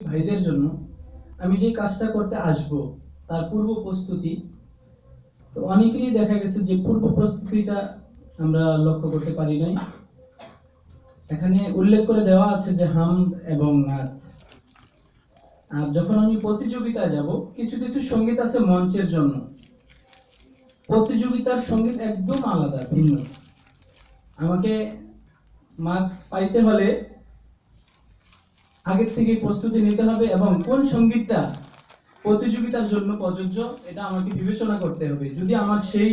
ভাইদের জন্য আমি যে কাজটা করতে আসব, তার পূর্ব প্রস্তুতি। তো অনেকেরই দেখা গেছে যে পূর্ব প্রস্তুতিটা আমরা লক্ষ্য করতে পারি নাই। এখানে উল্লেখ করে দেওয়া আছে যে হাম এবং নাথ আর যখন আমি প্রতিযোগিতায় যাব, কিছু কিছু সংগীত আছে মঞ্চের জন্য। প্রতিযোগিতার সংগীত একদম আলাদা, ভিন্ন। আমাকে মার্কস পাইতে হলে আগের থেকে প্রস্তুতি নিতে হবে এবং কোন সঙ্গীতটা প্রতিযোগিতার জন্য প্রযোজ্য, এটা আমাকে বিবেচনা করতে হবে। যদি আমার সেই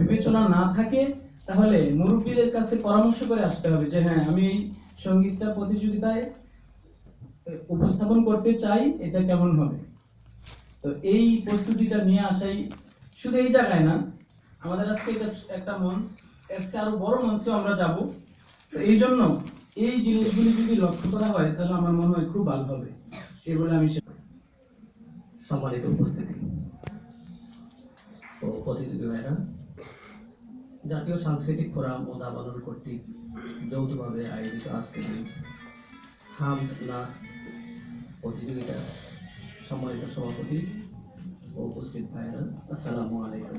বিবেচনা না থাকে, তাহলে মুরব্বীদের কাছে পরামর্শ করে আসতে হবে যে হ্যাঁ আমি এই সঙ্গীতটা প্রতিযোগিতায় উপস্থাপন করতে চাই, এটা কেমন হবে? তো এই প্রস্তুতিটা নিয়ে আসাই শুধু এই জায়গায় না, আমাদের আজকে এটা একটা মঞ্চ, এর আরও বড় মঞ্চেও আমরা যাব। তো এই জন্য এই জিনিসগুলি যদি লক্ষ্য করা হয়, তাহলে আমার মনে হয় খুব ভালো হবে। এই বলে আমি সম্মানিত উপস্থিতি। ও প্রতিযোগী ভাইরা জাতীয় সাংস্কৃতিক ফোরাম ও দাবানল কর্তৃক যৌথভাবে আয়োজিত আজকের হাম না প্রতিযোগিতা। সম্মানিত সভাপতি ও উপস্থিত ভাইরা আসসালামু আলাইকুম।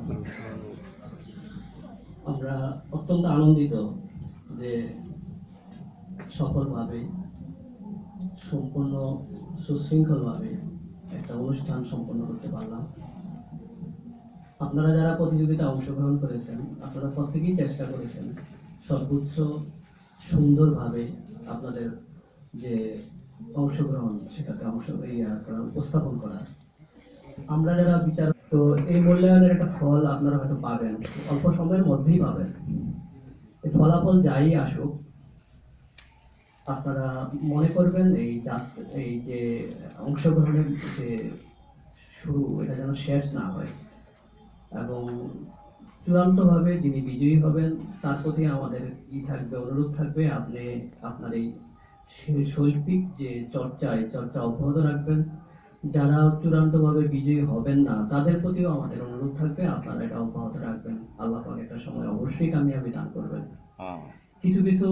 আমরা অত্যন্ত আনন্দিত যে সফলভাবে, সম্পূর্ণ সুশৃঙ্খলভাবে একটা অনুষ্ঠান সম্পন্ন করতে পারলাম। আপনারা যারা প্রতিযোগিতা অংশগ্রহণ করেছেন, আপনারা প্রত্যেকেই চেষ্টা করেছেন সর্বোচ্চ সুন্দরভাবে আপনাদের যে অংশগ্রহণ, সেটাতে অংশ করা, উপস্থাপন করা। আমরা যারা বিচার, তো এই মূল্যায়নের একটা ফল আপনারা হয়তো পাবেন, অল্প সময়ের মধ্যেই পাবেন। ফলাফল যাই আসুক আপনারা মনে করবেন এই এই যে অংশগ্রহণের যে শুরু, এটা যেন শেষ না হয়। এবং চূড়ান্তভাবে যিনি বিজয়ী হবেন, তার প্রতি আমাদের ই থাকবে, অনুরোধ থাকবে, আপনি আপনার এই শৈল্পিক যে চর্চা এই চর্চা অব্যাহত রাখবেন। যারা চূড়ান্তভাবে বিজয়ী হবেন না, তাদের প্রতিও আমাদের অনুরোধ থাকবে, আপনারা এটা অব্যাহত রাখবেন। আল্লাহ একটা সময় অবশ্যই কামিয়াবি দান করবেন। কিছু কিছু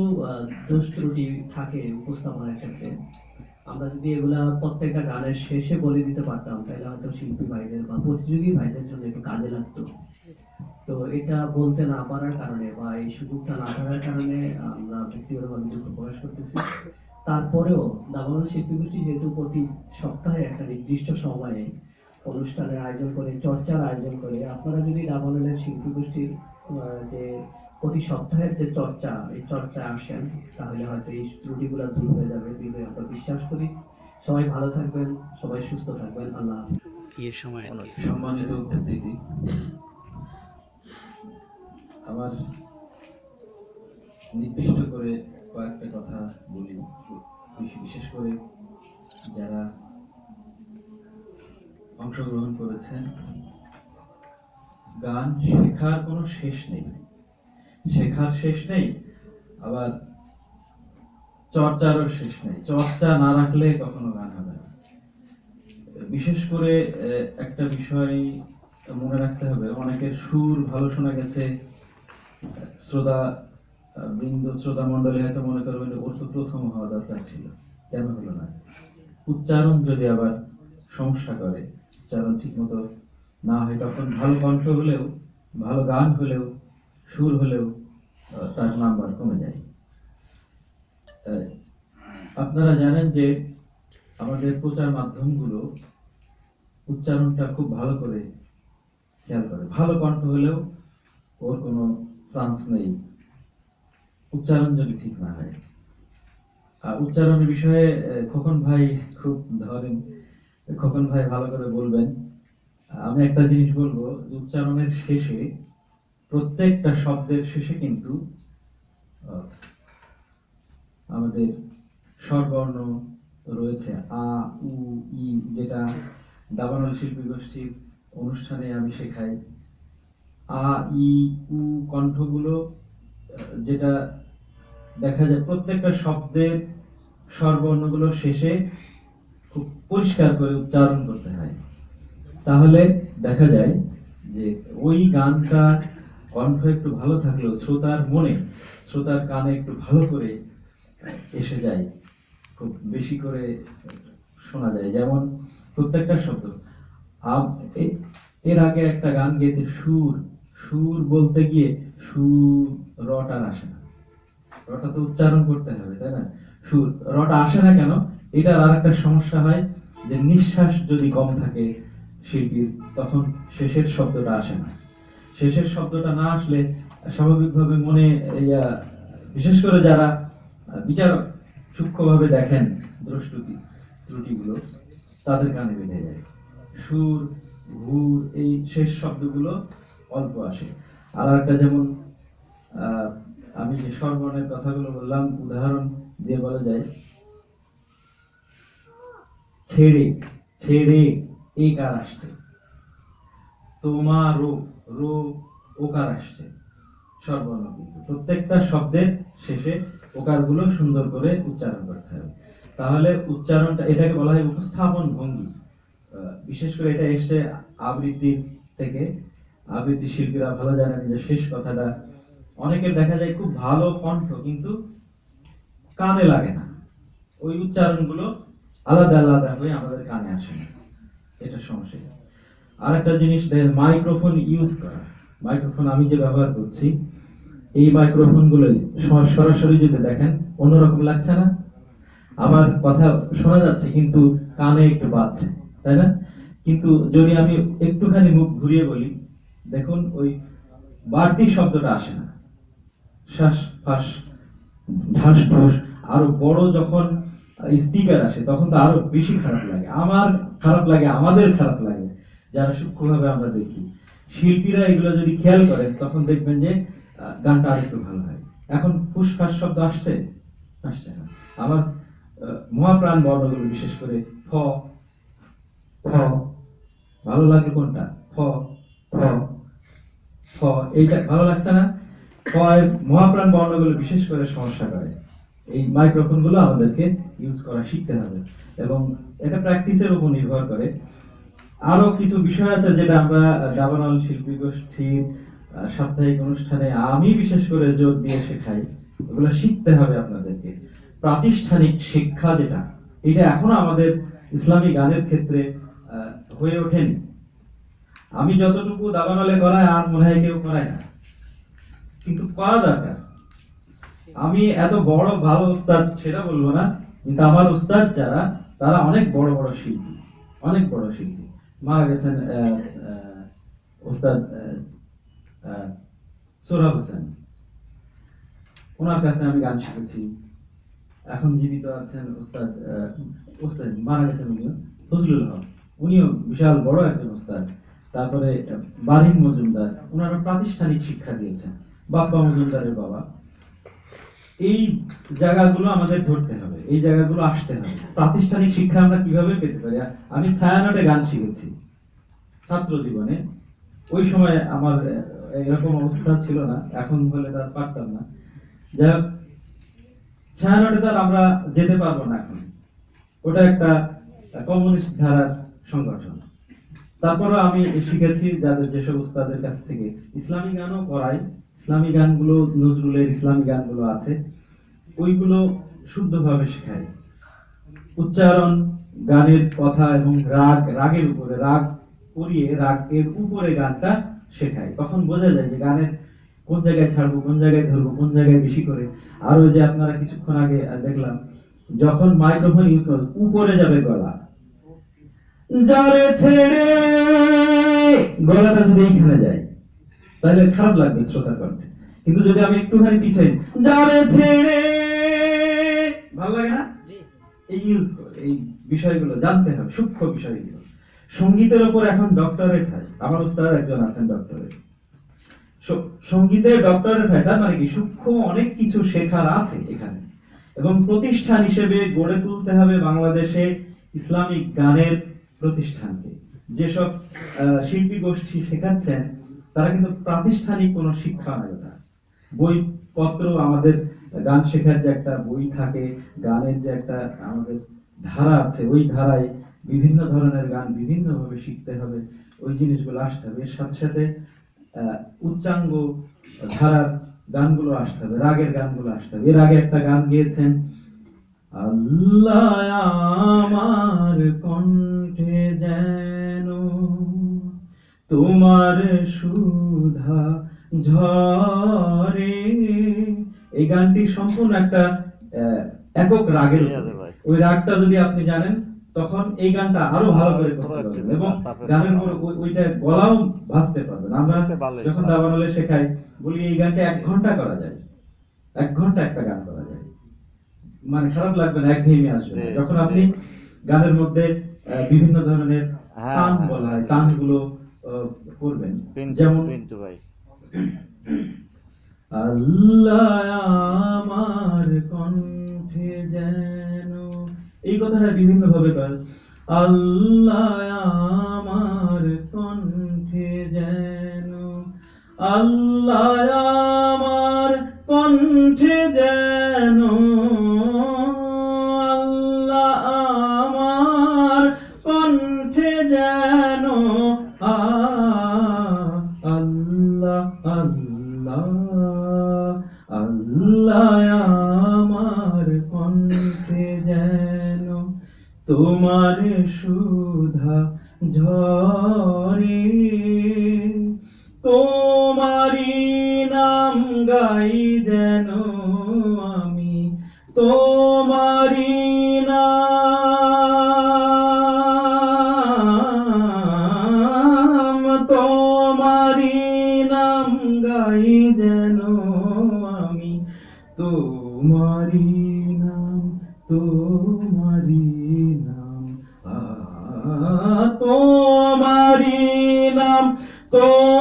দোষ ত্রুটি থাকে উপস্থাপনের ক্ষেত্রে। আমরা যদি এগুলা প্রত্যেকটা গানের শেষে বলে দিতে পারতাম, তাহলে হয়তো শিল্পী ভাইদের বা প্রতিযোগী ভাইদের জন্য একটু কাজে লাগতো। তো এটা বলতে না পারার কারণে বা এই সুযোগটা না থাকার কারণে আমরা ব্যক্তিগতভাবে দুঃখ প্রকাশ করতেছি। তারপরেও দাবানল শিল্পী গোষ্ঠী যেহেতু প্রতি সপ্তাহে একটা নির্দিষ্ট সময়ে অনুষ্ঠানের আয়োজন করে, চর্চার আয়োজন করে, আপনারা যদি দাবানলের শিল্পী গোষ্ঠীর যে প্রতি সপ্তাহের যে চর্চা এই চর্চা আসেন তাহলে হয়তো এই ত্রুটিগুলো দূর হয়ে যাবে। দূরে আমরা বিশ্বাস করি। সবাই ভালো থাকবেন সবাই সুস্থ থাকবেন। আল্লাহ। সময়? সম্মানিত উপস্থিতি। আমার নির্দিষ্ট করে কয়েকটা কথা বলি বিশেষ করে যারা অংশগ্রহণ করেছেন। গান শেখার কোনো শেষ নেই। শেখার শেষ নেই, আবার চর্চারও শেষ নেই। চর্চা না রাখলে কখনো গান হবে না। বিশেষ করে একটা বিষয় মনে রাখতে হবে। অনেকের সুর ভালো শোনা গেছে। শ্রোতা, বৃন্দ, শ্রোতা মন্ডলী হয়তো মনে করবেন, ওর তো প্রথম হওয়া দরকার ছিল। কেন হলো না? উচ্চারণ যদি আবার সমস্যা করে, উচ্চারণ ঠিক মতো না হয়, তখন ভালো কণ্ঠ হলেও, ভালো গান হলেও, সুর হলেও তার নাম্বার কমে যায়। আপনারা জানেন যে আমাদের প্রচার মাধ্যমগুলো উচ্চারণটা খুব ভালো করে খেয়াল করে। ভালো কণ্ঠ হলেও ওর কোনো চান্স নেই। উচ্চারণ যদি ঠিক না হয়। আর উচ্চারণের বিষয়ে খোকন ভাই খুব ধরেন, খোকন ভাই ভালো করে বলবেন। আমি একটা জিনিস বলব উচ্চারণের শেষে প্রত্যেকটা শব্দের শেষে কিন্তু আমাদের স্বরবর্ণ রয়েছে। আ, উ, ই, যেটা দাবানল শিল্পী গোষ্ঠীর অনুষ্ঠানে আমি শেখাই। আ, ই, উ কণ্ঠগুলো যেটা দেখা যায় প্রত্যেকটা শব্দের স্বরবর্ণগুলো শেষে খুব পরিষ্কার করে উচ্চারণ করতে হয়। তাহলে দেখা যায় যে ওই গানটা কণ্ঠ একটু ভালো থাকলেও শ্রোতার মনে, শ্রোতার কানে একটু ভালো করে এসে যায়, খুব বেশি করে শোনা যায়। যেমন প্রত্যেকটা শব্দ। এর আগে একটা গান গেয়েছে, সুর। সুর বলতে গিয়ে সুর, রট আর আসে না। রটা তো উচ্চারণ করতে হবে, তাই না? সুর, রটা আসে না কেন? এটার আর একটা সমস্যা হয় যে নিঃশ্বাস যদি কম থাকে শিল্পীর, তখন শেষের শব্দটা আসে না। শেষের শব্দটা না আসলে স্বাভাবিকভাবে মনে বিশেষ করে যারা আহ, বিচারক সূক্ষ্মভাবে দেখেন দ্রষ্টুতি ত্রুটিগুলো তাদের কানে বেঁধে যায়। সুর ঘুর এই শেষ শব্দগুলো অল্প আসে। আর একটা যেমন আমি যে স্বরবর্ণের কথাগুলো বললাম উদাহরণ দিয়ে বলা যায় ছেড়ে ছেড়ে এই কার আসছে? তোমারও রো ওকার আসছে। স্বরবর্ণ কিন্তু প্রত্যেকটা শব্দের শেষে ওকারগুলো সুন্দর করে উচ্চারণ করতে হবে। তাহলে উচ্চারণটা, এটাকে বলা হয় উপস্থাপন ভঙ্গি। বিশেষ করে এটা এসছে আবৃত্তির থেকে। আবৃত্তি শিল্পীরা ভালো জানেন যে শেষ কথাটা। অনেকের দেখা যায় খুব ভালো কণ্ঠ, কিন্তু কানে লাগে না। ওই উচ্চারণগুলো আলাদা আলাদা হয়ে আমাদের কানে আসে না। এটা সমস্যা। আর একটা জিনিস মাইক্রোফোন ইউজ করা। মাইক্রোফোন আমি যে ব্যবহার করছি, এই মাইক্রোফোনগুলো সরাসরি যদি দেখেন, অন্যরকম লাগছে না? আমার কথা শোনা যাচ্ছে, কিন্তু কানে একটু বাজছে, তাই না? কিন্তু যদি আমি একটুখানি মুখ ঘুরিয়ে বলি, দেখুন, ওই বাড়তি শব্দটা আসে না। শ্বাস, ফাঁস, ঢাস, ঢোস, আরও বড় যখন স্পিকার আসে, তখন তো আরও বেশি খারাপ লাগে। আমার খারাপ লাগে, আমাদের খারাপ লাগে। যারা সূক্ষ্মভাবে আমরা দেখি। শিল্পীরা এগুলো যদি খেয়াল করেন, তখন দেখবেন যে গানটা আর একটু ভালো হয়। এখন ফুসফাস শব্দ আসছে? আসছে না। আমার মহাপ্রাণ বর্ণগুলো, বিশেষ করে ফ ফ, ভালো লাগে কোনটা? ফ ফ ফ, এইটা ভালো লাগছে না? ফয় মহাপ্রাণ বর্ণগুলো, বিশেষ করে সমস্যা করে। এই মাইক্রোফোনগুলো আমাদেরকে ইউজ করা শিখতে হবে। এবং এটা প্র্যাকটিসের উপর নির্ভর করে। আরও কিছু বিষয় আছে যেটা আমরা দাবানল শিল্পী গোষ্ঠীর সাপ্তাহিক অনুষ্ঠানে আমি বিশেষ করে জোর দিয়ে শেখাই। এগুলো শিখতে হবে আপনাদেরকে। প্রাতিষ্ঠানিক শিক্ষা যেটা, এটা এখনও আমাদের ইসলামী গানের ক্ষেত্রে হয়ে ওঠেনি। আমি যতটুকু দাবানলে করাই, আর মনে হয় কেউ করায় না। কিন্তু করা দরকার। আমি এত বড় ভালো উস্তাদ সেটা বলব না, কিন্তু আমার উস্তাদ যারা, তারা অনেক বড় বড় শিল্পী, অনেক বড় শিল্পী। মারা গেছেন আহ, সোহরাব হোসেন ওনার কাছে আমি গান শিখেছি। এখন জীবিত আছেন উস্তাদ আহ, মারা গেছেন উনিও ফজলুল হক। উনিও বিশাল বড় একজন উস্তাদ তারপরে বারিন মজুমদার। ওনারা প্রাতিষ্ঠানিক শিক্ষা দিয়েছেন। বাপ্পা মজুমদারের বাবা। এই জায়গাগুলো আমাদের ধরতে হবে এই জায়গাগুলো আসতে হবে। প্রাতিষ্ঠানিক শিক্ষা আমরা কীভাবে পেতে পারি? আমি ছায়ানটে গান শিখেছি ছাত্র জীবনে। ওই সময় আমার এরকম অবস্থা ছিল না এখন হলে তার পারতাম না। যাই হোক, ছায়ানটে তার আমরা যেতে পারব না এখন। ওটা একটা কমিউনিস্ট ধারার সংগঠন। তারপরে আমি শিখেছি যাদের যেসব উস্তাদের কাছ থেকে, ইসলামী গানও করাই। ইসলামী গানগুলো নজরুলের ইসলামী গানগুলো আছে। ওইগুলো শুদ্ধভাবে শেখাই। উচ্চারণ, গানের কথা এবং রাগ, রাগের উপরে, রাগ করিয়ে, রাগের উপরে গানটা শেখাই। তখন বোঝা যায় যে গানের কোন জায়গায় ছাড়বো, কোন জায়গায় ধরবো, কোন জায়গায় বেশি করে। আর যে আপনারা কিছুক্ষণ আগে দেখলাম, যখন মাইক্রোফোন ইউজ করো উপরে যাবে গলা। জলে ছেড়ে গলাটা যদি এইখানে যায় তাহলে খারাপ লাগবে শ্রোতার কণ্ঠে। কিন্তু যদি আমি একটুখানি পিছাই জলে ছেড়ে ভালো লাগে না? এই ইউজ এই বিষয়গুলো জানতে হবে সূক্ষ্ম বিষয়গুলো। সঙ্গীতের উপর এখন ডক্টরেট হয়। আমার উস্তাদ একজন আছেন ডক্টরেট সঙ্গীতে ডক্টরেট হয় তার মানে কি? সূক্ষ্ম অনেক কিছু শেখার আছে এখানে। এবং প্রতিষ্ঠান হিসেবে গড়ে তুলতে হবে বাংলাদেশে ইসলামিক গানের প্রতিষ্ঠানকে। যেসব শিল্পী গোষ্ঠী শেখাচ্ছেন, তারা কিন্তু প্রাতিষ্ঠানিক কোনো শিক্ষা নয় ওটা বইপত্র আমাদের গান শেখার যে একটা বই থাকে, গানের যে একটা আমাদের ধারা আছে, ওই ধারায় বিভিন্ন ধরনের গান বিভিন্ন ভাবে শিখতে হবে, ওই জিনিসগুলো আসতে হবে। এর সাথে সাথে উচ্চাঙ্গ ধারার গানগুলো আসতে হবে, রাগের গানগুলো আসতে হবে। এর আগে একটা গান গেয়েছেন, আল্লাহ আমার তোমার সুধা ঝরে। এই গানটি সম্পূর্ণ একটা একক রাগের ওই রাগটা যদি আপনি জানেন তখন এই গানটা আরও ভালো করে এবং গানের উপর ওইটা গলাও ভাসতে পারবেন। আমরা যখন দাবানলে শেখাই বলি এই গানটা এক ঘণ্টা করা যায়। এক ঘণ্টা একটা গান করা যায়। মানে খারাপ লাগবে না একঘেয়েমি আসবে যখন আপনি গানের মধ্যে বিভিন্ন ধরনের টান। বলা হয়। টানগুলো আহ, করবেন। যেমন পিন্টু ভাই। আল্লাহ আমার কণ্ঠে যেন এই কথাটা বিভিন্ন ভাবে কয়। আল্লাহ আমার কণ্ঠে যেন আল্লাহ আমার কণ্ঠে সুধা ঝরে। তোমারি নাম গাই যেন আমি তোমারি নাম তোমারি নাম গাই যেন আমি তোমারি নাম তোমারি নাম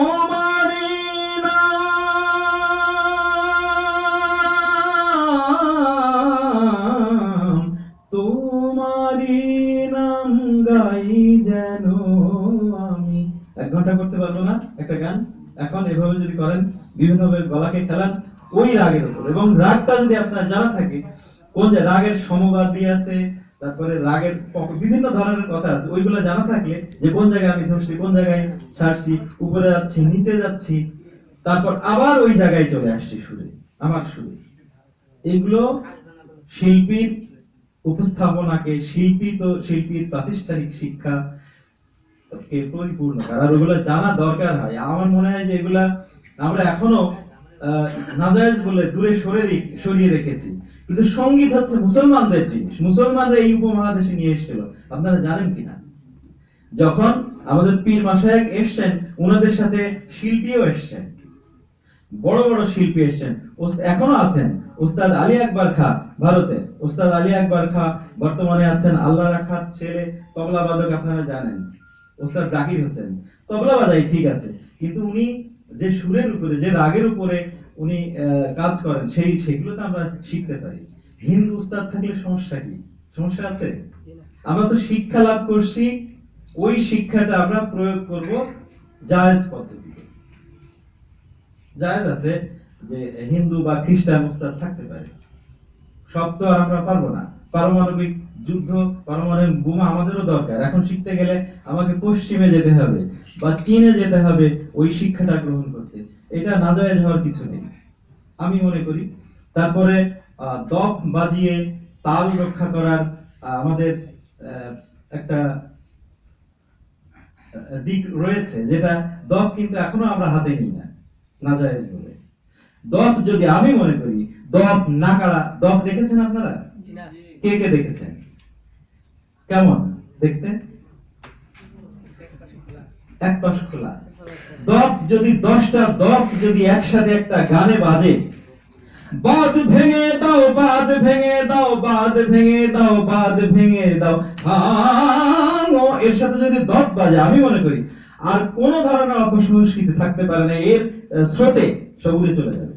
গাই যেন আমি। এক ঘণ্টা করতে পারব না একটা গান? এখন এভাবে যদি করেন বিভিন্ন ভাবে গলাকে খেলান, ওই রাগের উপর। এবং রাগটা যদি আপনার জানা থাকে। কোন যে রাগের সমবাদ দিয়ে আছে তারপরে রাগের বিভিন্ন ধরনের কথা আছে, ওইগুলো জানা থাকলে যে কোন জায়গায় আমি ধরছি কোন জায়গায় ছাড়ছি, উপরে যাচ্ছি, নিচে যাচ্ছি, তারপর আবার ওই জায়গায় চলে আসছি সুরে, আমার সুরে এগুলো শিল্পীর উপস্থাপনাকে, শিল্পী তো, শিল্পীর প্রাতিষ্ঠানিক শিক্ষা পরিপূর্ণ। আর ওগুলো জানা দরকার হয় আমার মনে হয় যে এগুলা আমরা এখনও নাজায়েজ বলে দূরে সরে সরিয়ে রেখেছি। কিন্তু সংগীত হচ্ছে মুসলমানদের জিনিস। মুসলমানরা এই উপমহাদেশে নিয়ে এসেছিল। আপনারা জানেন কিনা? যখন আমাদের পীর মাসায়েক এসছেন ওনাদের সাথে শিল্পীও এসছেন। বড় বড় শিল্পী এসছেন। এখনও আছেন। ওস্তাদ আলী আকবর খা ভারতে ওস্তাদ আলী আকবর খা বর্তমানে আছেন আল্লাহ রাখার ছেলে তবলা বাদক, আপনারা জানেন। ওস্তাদ জাকির হোসেন। তবলা বাজাই ঠিক আছে। কিন্তু উনি যে সুরের উপরে, যে রাগের উপরে উনি কাজ করেন, সেই সেগুলো তো আমরা শিখতে পারি। হিন্দু উস্তাদ থাকলে সমস্যা কি? সমস্যা আছে? আমরা তো শিক্ষা লাভ করছি, ওই শিক্ষাটা আমরা প্রয়োগ করব জায়েজ পদ্ধতিতে। জায়েজ আছে যে হিন্দু বা খ্রিস্টান উস্তাদ থাকতে পারে। সব তো আর আমরা পারব না। পারমাণবিক যুদ্ধ, পারমাণবিক বোমা আমাদেরও দরকার। এখন শিখতে গেলে আমাকে পশ্চিমে যেতে হবে বা চীনে যেতে হবে ওই শিক্ষাটা গ্রহণ করতে। এটা নাজায়েজ হওয়ার কিছু নেই। আমি মনে করি তারপরে দপ বাজিয়ে তাল রক্ষা করার আমাদের একটা দিক রয়েছে যেটা দপ কিন্তু এখনও আমরা হাতে নিই না নাজায়েজ বলে। দপ যদি আমি মনে করি, দপ নাকাড়া দপ দেখেছেন আপনারা? কে কে দেখেছেন? কেমন? দেখতে? এক পাশ খোলা। দপ যদি দশটা, দপ যদি একসাথে একটা গানে বাজে। বাদ ভেঙে দাও, বাদ ভেঙে দাও, বাদ ভেঙে দাও, বাদ ভেঙে দাও। ভাঙো, এর সাথে যদি দপ বাজে, আমি মনে করি, আর কোন ধরনের অপসংস্কৃতি থাকতে পারে না, এর স্রোতে সব চলে যাবে।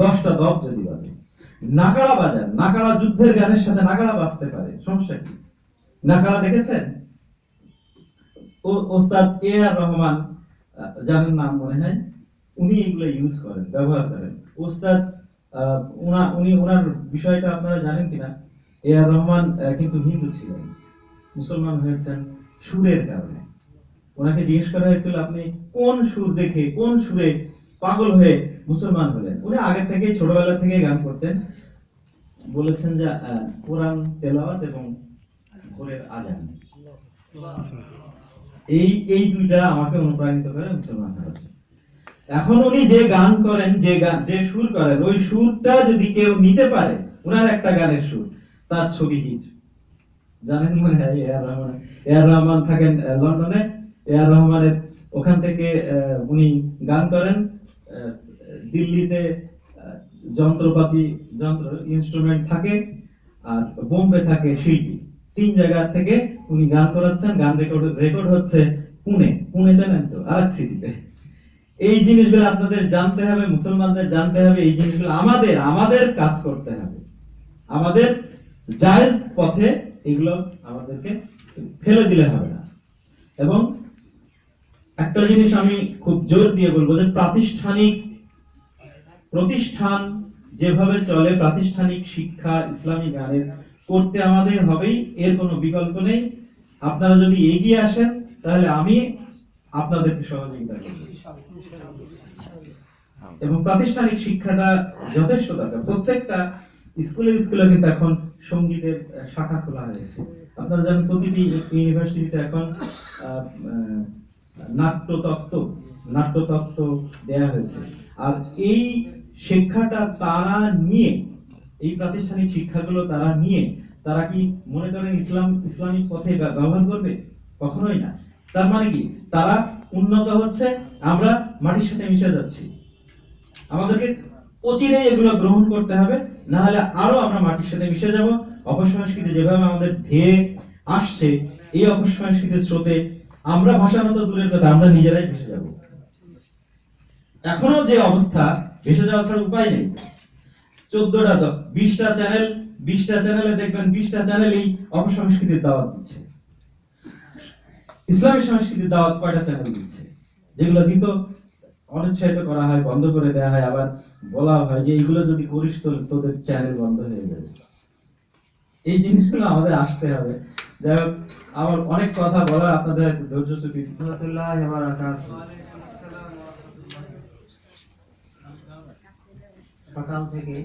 দশটা দপ যদি বাজে। নাকাড়া বাজান নাকাড়া যুদ্ধের গানের সাথে নাকাড়া বাজতে পারে, সমস্যা কি? নাকাড়া দেখেছেন? ওস্তাদ এ আর রহমান জানেন নাম মনে হয়? উনি এগুলো ইউজ করেন, ব্যবহার করেন। ওস্তাদ উনি ওনার বিষয়টা আপনারা জানেন কিনা? এ আর রহমান কিন্তু হিন্দু ছিলেন, মুসলমান হয়েছেন সুরের কারণে। ওনাকে জিজ্ঞেস করা হয়েছিল, আপনি কোন সুর দেখে, কোন সুরে পাগল হয়ে মুসলমান হলেন। উনি আগে থেকে ছোটবেলা থেকে গান করতেন। বলেছেন যে কোরআন তেলাওয়াত এবং ভোরের আজান। এই এই দুইটা আমাকে অনুপ্রাণিত করে মুসলমান হওয়ার এখন উনি যে গান করেন, যে গান যে সুর করেন, ওই সুরটা যদি কেউ নিতে পারে ওনার একটা গানের সুর, তার ছবি হিট। জানেন মনে হয়, এ আর রহমান, এ আর রহমান থাকেন লন্ডনে। এ আর রহমানের ওখান থেকে উনি গান করেন দিল্লিতে যন্ত্রপাতি, যন্ত্র ইনস্ট্রুমেন্ট থাকে আর বোম্বে থাকে শিল্পী। তিন জায়গা থেকে উনি গান করাচ্ছেন, গান রেকর্ড রেকর্ড হচ্ছে পুনে। পুনে জানেন তো, আরেক সিটিতে। এই জিনিসগুলো আপনাদের জানতে হবে, মুসলমানদের জানতে হবে, এই জিনিসগুলো আমাদের আমাদের কাজ করতে হবে। আমাদের জায়েজ পথে এগুলো আমাদেরকে ফেলে দিলে হবে না। এবং একটা জিনিস আমি খুব জোর দিয়ে বলব যে প্রাতিষ্ঠানিক প্রতিষ্ঠান যেভাবে চলে, প্রাতিষ্ঠানিক শিক্ষা, ইসলামী গানের করতে আমাদের হবেই, এর কোনো বিকল্প নেই। আপনারা যদি এগিয়ে আসেন, তাহলে আমি আপনাদেরকে সহযোগিতা এবং প্রাতিষ্ঠানিক শিক্ষাটা যথেষ্ট দরকার। প্রত্যেকটা স্কুলের স্কুলে কিন্তু এখন সঙ্গীতের শাখা খোলা হয়েছে আপনারা জানেন প্রতিটি ইউনিভার্সিটিতে এখন নাট্যতত্ত্ব নাট্যতত্ত্ব দেয়া হয়েছে। আর এই শিক্ষাটা তারা নিয়ে, এই প্রাতিষ্ঠানিক শিক্ষাগুলো তারা নিয়ে, তারা কি মনে করেন ইসলাম, ইসলামিক পথে ব্যবহার করবে? কখনোই না। তার মানে কি? তারা উন্নত হচ্ছে, আমরা মাটির সাথে মিশে যাচ্ছি। আমাদেরকে অচিরেই এগুলো গ্রহণ করতে হবে, না হলে আরও আমরা মাটির সাথে মিশে যাব। অপসংস্কৃতি যেভাবে আমাদের ধেয়ে আসছে, এই অপসংস্কৃতির স্রোতে আমরা ভাষার মতো দূরের কথা আমরা নিজেরাই ভেসে যাব। এখনও যে অবস্থা ভেসে যাওয়া ছাড়া উপায় নেই। চোদ্দটা বিশটা চ্যানেল বিশটা চ্যানেলে দেখবেন, বিশটা চ্যানেলই অপসংস্কৃতির দাওয়াত দিচ্ছে। ইসলামী সংস্কৃতির দাওয়াত কয়টা চ্যানেল দিচ্ছে? যেগুলো দিত অনুৎসাহিত করা হয়, বন্ধ করে দেওয়া হয়, আবার বলা হয় যে এইগুলো যদি করিস তো তোদের চ্যানেল বন্ধ হয়ে যাবে। এই জিনিসগুলো আমাদের আসতে হবে। যাই হোক, আমার অনেক কথা বলার আপনাদের ধৈর্য ছুটি সকাল থেকে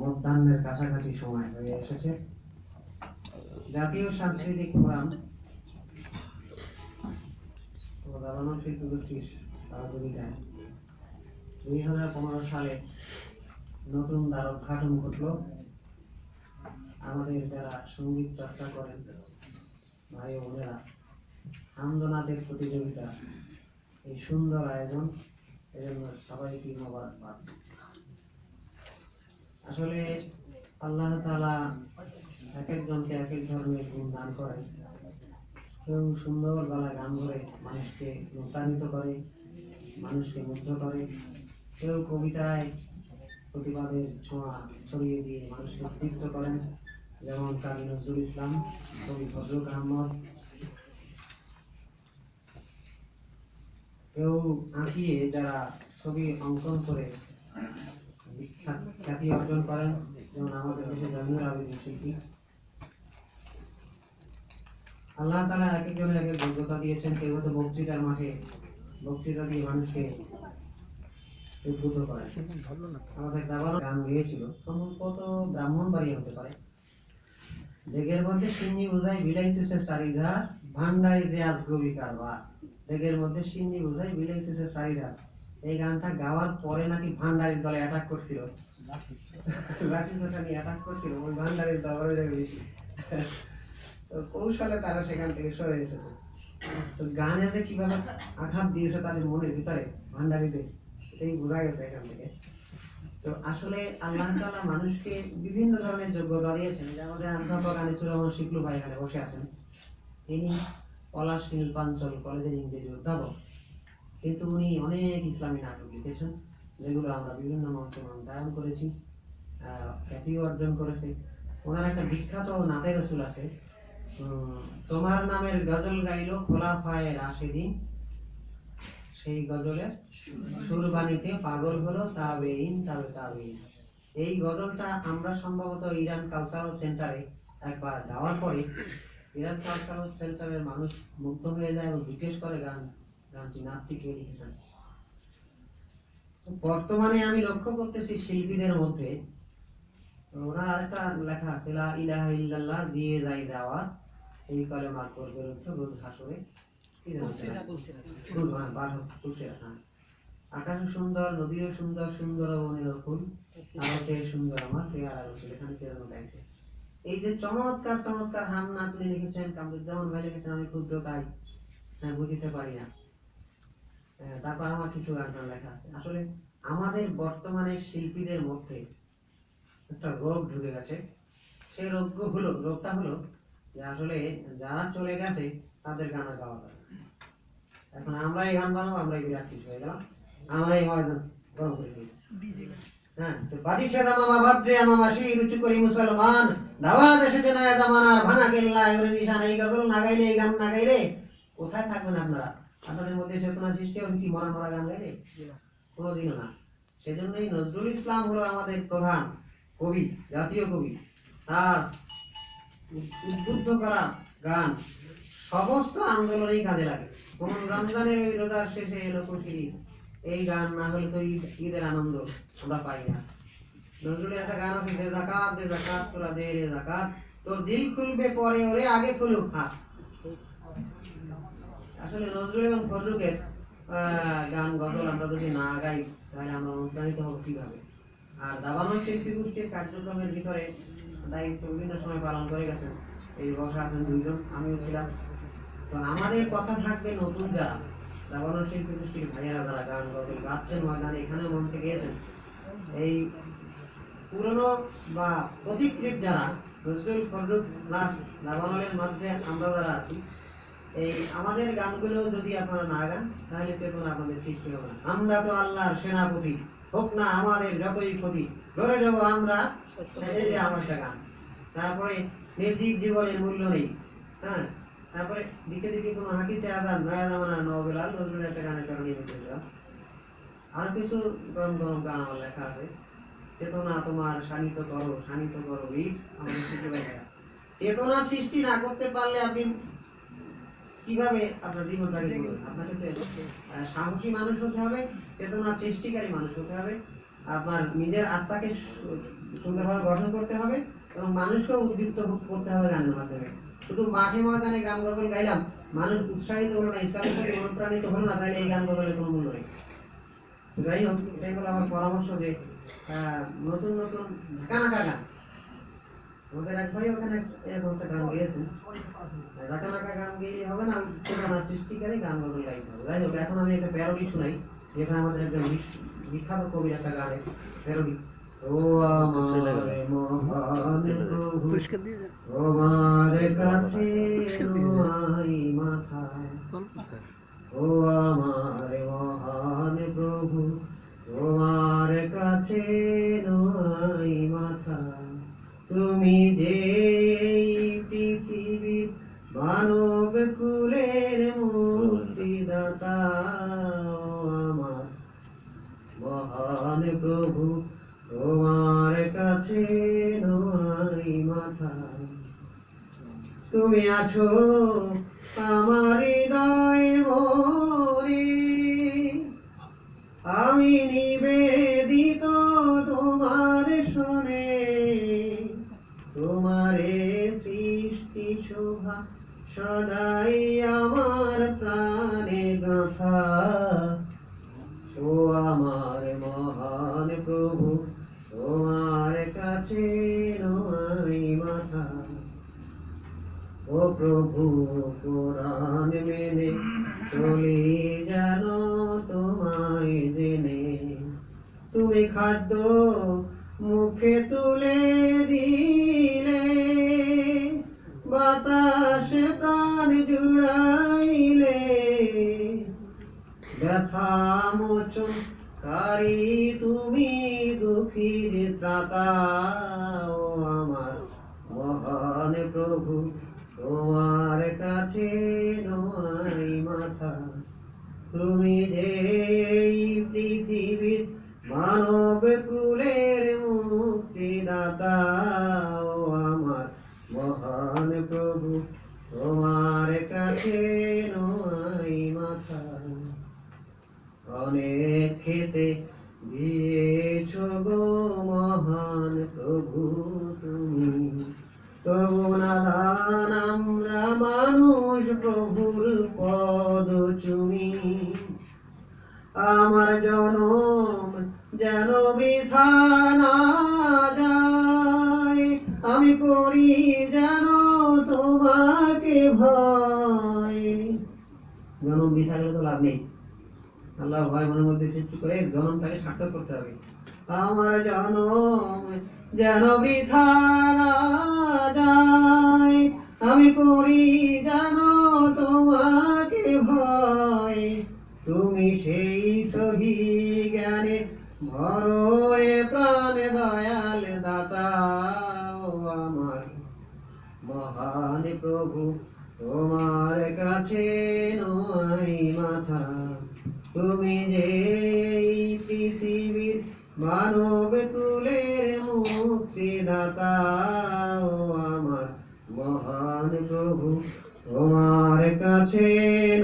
মধ্যাহ্নের কাছাকাছি সময় হয়ে এসেছে। জাতীয় সাংস্কৃতিক ফোরাম দাবানল গোষ্ঠীর সহযোগিতায় দুই হাজার পনেরো সালে নতুন দ্বার উদ্ঘাটন ঘটল। আমাদের যারা সংগীত চর্চা করেন, ভাই বোনেরা আন্দোনাদের প্রতিযোগিতা, এই সুন্দর আয়োজন আসলে আল্লাহ এক একজনকে এক এক ধরনের গুণ দান করেন। কেউ সুন্দর গলায় গান ধরে মানুষকে অনুপ্রাণিত করে, মানুষকে মুগ্ধ করে। কেউ কবিতায় প্রতিবাদের ছোঁয়া ছড়িয়ে দিয়ে মানুষকে স্নিগ্ধ করেন। যেমন কাজী নজরুল ইসলাম, কবি ফজলুল আহমদ কেউ আঁকিয়ে যারা ছবি অঙ্কন করে খ্যাতি অর্জন করেন, যেমন আমাদের দেশে জমিনুল আবেদিন শিল্পী আল্লাহ তালা এক একজনের এক এক যোগ্যতা দিয়েছেন, কেউ হয়তো বক্তৃতার মাঠে বক্তৃতা দিয়ে মানুষকে উদ্বুদ্ধ করে আমাদের দাবার গান গেয়েছিল, সম্ভবত ব্রাহ্মণ বাড়ি হতে পারে। ডেগের মধ্যে সিন্নি বুঝাই বিলাইতেছে চারিধার ভান্ডারি দেয়াজ গবি কারবার। ডেগের মধ্যে সিন্নি বুঝাই বিলাইতেছে চারিধার এই গানটা গাওয়ার পরে নাকি ভান্ডারির দলে অ্যাটাক করছিল। লাঠি সোটা নিয়ে অ্যাটাক করছিল, ওই ভান্ডারির দলে বেশি। তো কৌশলে তারা সেখান থেকে সরে এসেছে তো গানে যে কীভাবে আঘাত দিয়েছে তাদের মনের ভিতরে, ভান্ডারিতে সেই বোঝা গেছে এখান থেকে। তো আসলে আল্লাহ তাআলা মানুষকে বিভিন্ন ধরনের যোগ্যতা দিয়েছেন। যেমন আমাদের অধ্যাপক আনিসুর রহমান শিকলু ভাই এখানে বসে আছেন। তিনি পলাশ শিল্পাঞ্চল কলেজের ইংরেজি অধ্যাপক। কিন্তু উনি অনেক ইসলামী নাটক লিখেছেন, যেগুলো আমরা বিভিন্ন মঞ্চে মঞ্চায়ন করেছি খ্যাতিও অর্জন করেছে। ওনার একটা বিখ্যাত নাতে রসুল আছে তোমার নামের গজল গাইলো খোলাফায়ে রাশেদিন। সেই গজলের সুরবাণীতে পাগল হলো তাবেইন তবে তাবেইন এই গজলটা আমরা সম্ভবত ইরান কালচারাল সেন্টারে একবার যাওয়ার পরে ইরান কালচারাল সেন্টারের মানুষ মুগ্ধ হয়ে যায় এবং জিজ্ঞেস করে গান গানটি কে লিখেছেন? বর্তমানে আমি লক্ষ্য করতেছি শিল্পীদের মধ্যে ওরা আরেকটা লেখা আছে লা ইলাহা ইল্লাল্লাহ দিয়ে যায় দাওয়াত। এই কলে মার করবে হচ্ছে আকাশ সুন্দর নদীও সুন্দর সুন্দর মনের ফুল। আমার চেয়ে সুন্দর আমার এখানে কেরম গাইছে? এই যে চমৎকার চমৎকার হান্না আপনি লিখেছেন কামরুজ্জামান ভাই লিখেছেন, আমি ক্ষুদ্র তাই হ্যাঁ বুঝতে পারি না। তারপর আমার কিছু গান লেখা আছে। আসলে আমাদের বর্তমানে শিল্পীদের মধ্যে একটা রোগ ঢুকে গেছে। সেই রোগ হলো, রোগটা হলো যে আসলে যারা চলে গেছে, তাদের গান গাওয়া যাবে এখন আমরা এই গান বানাবো আমরা বিরাট কিছু হয়ে গেলাম আমরা এই ময়দান গরম করে হ্যাঁ তো বাদিশা দামা ভাদ্রে আমামাসি রুচু করি ভাঙা এই গজল না গাইলে, এই গান না গাইলে কোথায় থাকবেন আপনারা? আপনাদের মধ্যে চেতনা সৃষ্টি হবে কি মরা মরা গান সেজন্যই নজরুল ইসলাম হলো আমাদের প্রধান কবি, জাতীয় কবি। তার উদ্বুদ্ধ করা গান সমস্ত আন্দোলনেই কাজে লাগে। কোন রমজানের রোজার শেষে এলো কুশিরি এই গান না হলে তো ঈদ, ঈদের আনন্দ আমরা পাই না। নজরুলের একটা গান আছে, দে জাকাত দে জাকাত তোরা দে রে জাকাত তোর দিল খুলবে পরে, ওরে আগে খুলুক হাত। আসলে নজরুল এবং ফজলুকের গান, গজল আমরা যদি না গাই, তাহলে আমরা অনুপ্রাণিত হব কীভাবে? আর দাবানো শিল্পী গোষ্ঠীর কার্যক্রমের ভিতরে দায়িত্ব বিভিন্ন সময় পালন করে গেছেন। এই বসা আছেন দুইজন, আমিও ছিলাম। তো আমাদের কথা থাকবে নতুন যারা। দাবানো শিল্পী গোষ্ঠীর ভাইয়েরা যারা গান গজল গাচ্ছেন ময়দানে এখানেও মঞ্চে গিয়েছেন এই পুরনো বা পথিকৃত যারা, নজরুল ফজলুল প্লাস দাবানলের মধ্যে আমরা যারা আছি, এই আমাদের গানগুলো যদি আপনারা না গান, তাহলে চেতনা আপনাদের সৃষ্টি হবে না। আমরা তো আল্লাহর সেনাপতি, হোক না আমাদের যতই ক্ষতি, ধরে যাব আমরা এই যে গান। তারপরে নির্জীব জীবনের মূল্য নেই হ্যাঁ? তারপরে দিকে দিকে কোনো হাকিছে আজান নয়া জামানার নবেলাল নজরুলের একটা গানের কারণে নিয়ে আরও কিছু গরম গরম গান আমার লেখা আছে। চেতনা তোমার শানিত করো শানিত করো রিক আমাদের চেতনা সৃষ্টি না করতে পারলে আপনি কীভাবে আপনার জীবনটাকে গড়বেন আপনাকে সাহসী মানুষ হতে হবে চেতনা সৃষ্টিকারী মানুষ হতে হবে। আপনার নিজের আত্মাকে সুন্দরভাবে গঠন করতে হবে এবং মানুষকেও উদ্দীপ্ত করতে হবে গানের মাধ্যমে। শুধু মাঠে ময়দানে গান গজল গাইলাম, মানুষ উৎসাহিত হলো না, ইসলামের প্রতি অনুপ্রাণিত হলো না, তাহলে এই গান গজলের কোনো মূল্য নেই। যাই হোক, এটাই হলো আমার পরামর্শ যে নতুন নতুন ঢাকা নাকা গান। আমাদের এক ভাই ওখানে এরকম একটা গান গেয়েছেন। ঢাকা নাকা গান গেয়ে হবে না, চেতনা সৃষ্টিকারী গান গজল গাইতে হবে। যাই হোক, এখন আমি একটা প্যারোডি শুনাই, যেটা আমাদের একজন বিখ্যাত কবির একটা গানে, প্যারোডি। ও আমার মহান প্রভু তোমার কাছে রোয়াই মাথা ও আমার মহান প্রভু তোমার কাছে নয় মাথা তুমি যে পৃথিবীর মানব কুলের মুক্তিদাতা ও আমার মহান প্রভু। তোমার কাছে নয় মাথা। তুমি আছো আমার হৃদয় মরে আমি নিবেদিত তোমার শোনে। তোমারে সৃষ্টি শোভা সদাই খাদ্য মুখে তুলে ভয় মনের মধ্যে সৃষ্টি করে? জনমটাকে সার্থক করতে হবে। আমার জনম যেন যায়, আমি করি যেন তোমাকে ভয়। তুমি সেই সহি জ্ঞানে ভরো, এ প্রাণ দয়াল দাতা ও আমার। মহান প্রভু, তোমার কাছে নয় মাথা। তুমি যে পৃথিবীর মানব কুলের মুক্তিদাতা, ও আমার মহান প্রভু, তোমার কাছে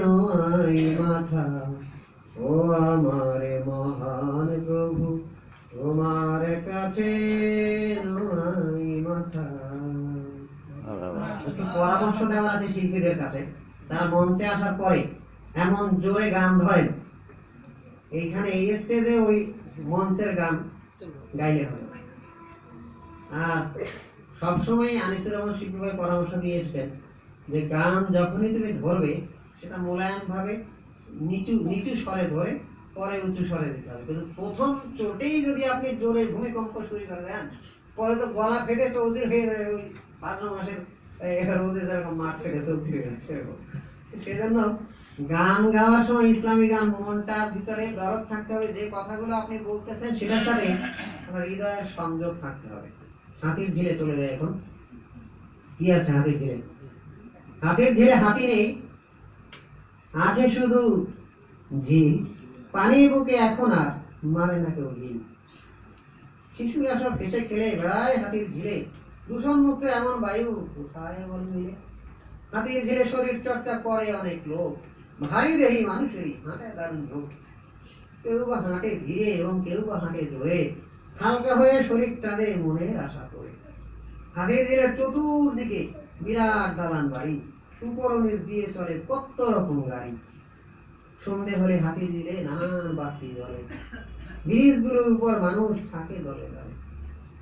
নয় মাথা, ও আমার মহান প্রভু, তোমার কাছে নয় মাথা। পরামর্শ দেওয়া আছে শিল্পীদের কাছে। তারা মঞ্চে আসার পরে এমন জোরে গান ধরেন। এইখানে এই স্টেজে ওই মঞ্চের গান গাইলে হবে আর সবসময় আনিসুর রহমান শিল্পী পরামর্শ দিয়ে এসেছেন যে গান যখনই তুমি ধরবে, সেটা মোলায়েম ভাবে নিচু নিচু স্বরে ধরে পরে উঁচু স্বরে দিতে হবে কিন্তু প্রথম চোটেই যদি আপনি জোরে ভূমিকম্প শুরু করে দেন, পরে তো গলা ফেটে চৌচির হয়ে যাবে, ওই ভাদ্র মাসের রোদে যেরকম মাঠ ফেটে চৌচির হয়ে যাবে, সেরকম। সেজন্য গান গাওয়ার সময় ইসলামী গান মনটার ভিতরে দরদ থাকতে হবে, যে কথাগুলো আপনি বলতেছেন সেটার সাথে হৃদয়ের সংযোগ থাকতে হবে। হাতির ঝিলে চলে যায় এখন। কি আছে হাতির ঝিলে? হাতির ঝিলে হাতি নেই, আছে শুধু ঝিল। পানির বুকে এখন আর মারে না কেউ ঢিল শিশুরা সব ফেসে খেলে বেড়ায় হাতির ঝিলে। দূষণ মুক্ত এমন বায়ু কোথায় বল মিলে? হাতির ঝিলে শরীর চর্চা করে অনেক লোক, ভারী দেহি মানুষেরই হাঁটে দারুণ লোক কেউ বা হাঁটে ধীরে এবং কেউ বা হাঁটে জোরে, হালকা হয়ে শরীর টানে মনের আশা করে। হাতির ঝিলের চতুর্দিকে বিরাট দালান বাড়ি, উপর নিচ দিয়ে চলে কত রকম গাড়ি। সন্ধে হলে হাতি দিলে নানান বাতি জলে ব্রিজগুলোর উপর মানুষ থাকে দলে দলে।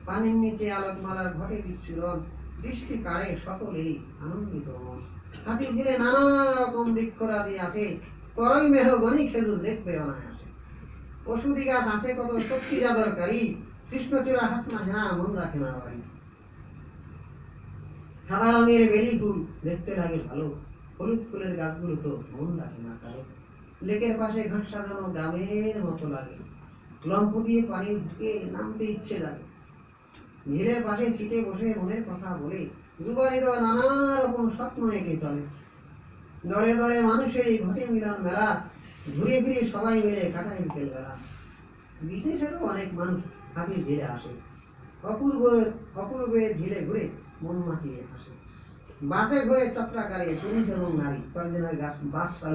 পানির নিচে আলোকমালা ঘটে বিচ্ছুরণ। দৃষ্টি কাড়ে সকলেই আনন্দিত দিলে নানা রকম বৃক্ষরাজি আছে। করই খেজুর দেখবে অনায়াসে। ওষুধি গাছ আছে কত শক্তি যা দরকারি। কৃষ্ণচূড়া হেনা মন রাখে না বাড়ি। সাদা রঙের বেলি ফুল দেখতে লাগে ভালো। হলুদ ফুলের গাছগুলো তো মন রাখে না কারও লেকের পাশে ঘাস সাজানো গ্রামের মতো লাগে। লম্ফ দিয়ে পানি ঢুকে নামতে ইচ্ছে লাগে ঝিলের পাশে ছিটে বসে মনের কথা বলে যুবারি দেওয়া নানা রকম স্বপ্ন এঁকে চলে। দলে দলে মানুষের এই ঘটে মিলন মেলা, ঘুরে ফিরে সবাই মিলে কাটায় বিকেল বেলা। বিদেশেরও অনেক মানুষ হাতির ঝিলে আসে। অপূর্ব অপূর্ব ঝিলে ঘুরে মন মাতিয়ে হাসে। বাসে ঘুরে চক্রাকারে পুরুষ এবং নারী কয়েকদিন আগে গাছ বাস চালু